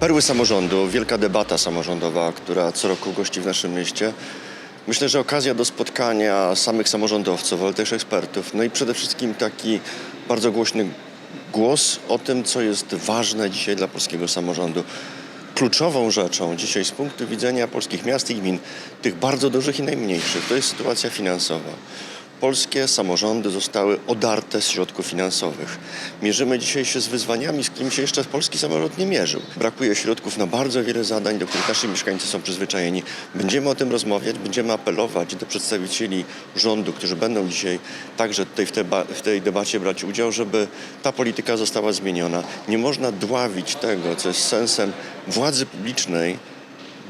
Perły samorządu, wielka debata samorządowa, która co roku gości w naszym mieście. Myślę, że okazja do spotkania samych samorządowców, ale też ekspertów. No i przede wszystkim taki bardzo głośny głos o tym, co jest ważne dzisiaj dla polskiego samorządu. Kluczową rzeczą dzisiaj z punktu widzenia polskich miast i gmin, tych bardzo dużych i najmniejszych, to jest sytuacja finansowa. Polskie samorządy zostały odarte z środków finansowych. Mierzymy dzisiaj się z wyzwaniami, z którymi się jeszcze polski samorząd nie mierzył. Brakuje środków na bardzo wiele zadań, do których nasi mieszkańcy są przyzwyczajeni. Będziemy o tym rozmawiać, będziemy apelować do przedstawicieli rządu, którzy będą dzisiaj także tutaj w, te, w tej debacie brać udział, żeby ta polityka została zmieniona. Nie można dławić tego, co jest sensem władzy publicznej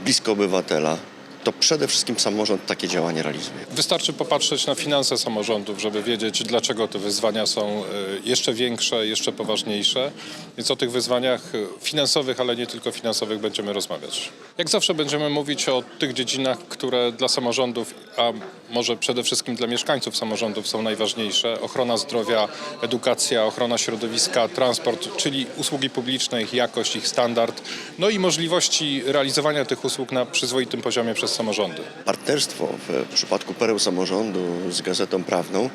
blisko obywatela. To przede wszystkim samorząd takie działanie realizuje. Wystarczy popatrzeć na finanse samorządów, żeby wiedzieć, dlaczego te wyzwania są e, jeszcze większe, jeszcze poważniejsze. Więc o tych wyzwaniach e, finansowych, ale nie tylko finansowych będziemy rozmawiać. Jak zawsze będziemy mówić o tych dziedzinach, które dla samorządów, a może przede wszystkim dla mieszkańców samorządów są najważniejsze. Ochrona zdrowia, edukacja, ochrona środowiska, transport, czyli usługi publiczne, ich jakość, ich standard, no i możliwości realizowania tych usług na przyzwoitym poziomie samorządy. Partnerstwo w przypadku pereł samorządu z Gazetą Prawną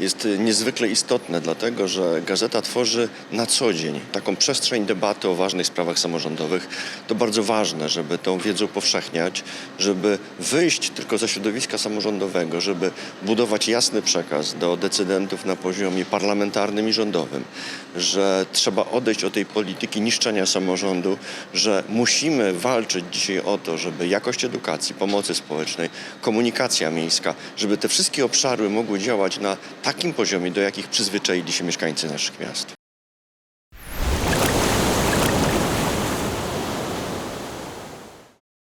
jest niezwykle istotne, dlatego że gazeta tworzy na co dzień taką przestrzeń debaty o ważnych sprawach samorządowych. To bardzo ważne, żeby tą wiedzę upowszechniać, żeby wyjść tylko ze środowiska samorządowego, żeby budować jasny przekaz do decydentów na poziomie parlamentarnym i rządowym, że trzeba odejść od tej polityki niszczenia samorządu, że musimy walczyć dzisiaj o to, żeby jakość edukacji, pomocy społecznej, komunikacja miejska, żeby te wszystkie obszary mogły działać na takim poziomie, do jakich przyzwyczaili się mieszkańcy naszych miast.